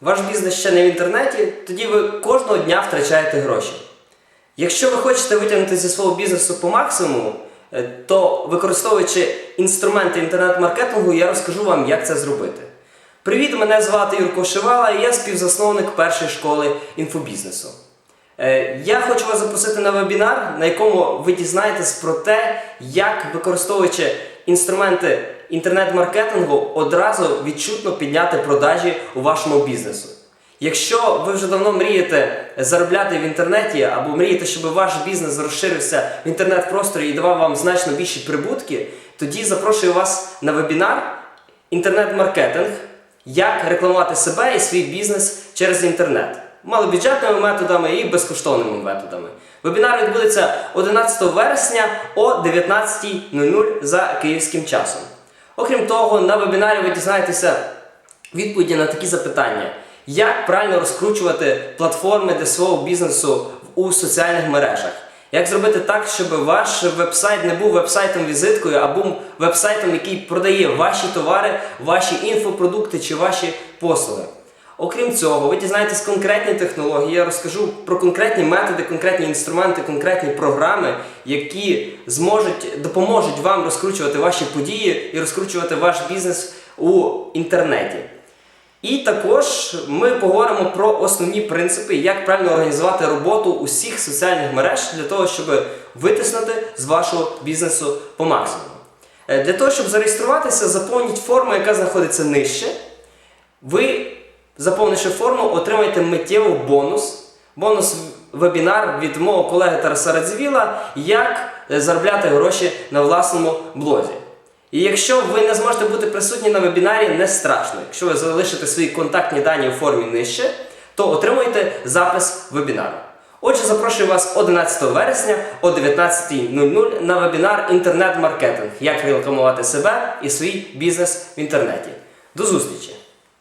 ваш бізнес ще не в інтернеті, тоді ви кожного дня втрачаєте гроші. Якщо ви хочете витягнути зі свого бізнесу по максимуму, е, то використовуючи інструменти інтернет-маркетингу, я розкажу вам, як це зробити. Привіт, мене звати Юрко Шивала і я співзасновник першої школи інфобізнесу. Е, Я хочу вас запросити на вебінар, на якому ви дізнаєтесь про те, як використовуючи інструменти інтернет-маркетингу, одразу відчутно підняти продажі у вашому бізнесу. Якщо ви вже давно мрієте заробляти в інтернеті або мрієте, щоб ваш бізнес розширився в інтернет-просторі і давав вам значно більші прибутки, тоді запрошую вас на вебінар інтернет-маркетинг, як рекламувати себе і свій бізнес через інтернет. Малобюджетними методами і безкоштовними методами. Вебінар відбудеться 11 вересня о 19.00 за київським часом. Окрім того, на вебінарі ви дізнаєтеся відповіді на такі запитання: як правильно розкручувати платформи для свого бізнесу у соціальних мережах? Як зробити так, щоб ваш вебсайт не був вебсайтом-візиткою, а був вебсайтом, який продає ваші товари, ваші інфопродукти чи ваші послуги? Окрім цього, ви дізнаєтесь конкретні технології. Я розкажу про конкретні методи, конкретні інструменти, конкретні програми, які зможуть допоможуть вам розкручувати ваші події і розкручувати ваш бізнес у інтернеті. І також ми поговоримо про основні принципи, як правильно організувати роботу усіх соціальних мереж для того, щоб витиснути з вашого бізнесу по максимуму. Е, Для того, щоб зареєструватися, заповніть форму, яка знаходиться нижче. Ви, заповнивши форму, отримаєте миттєво бонус. Бонус вебінар від мого колеги Тараса Радзивіла, як е, заробляти гроші на власному блозі. І якщо ви не зможете бути присутні на вебінарі, не страшно. Якщо ви залишите свої контактні дані у формі нижче, то отримуєте запис вебінару. Отже, запрошую вас 11 вересня о 19.00 на вебінар інтернет-маркетинг, як рекламувати себе і свій бізнес в інтернеті. До зустрічі!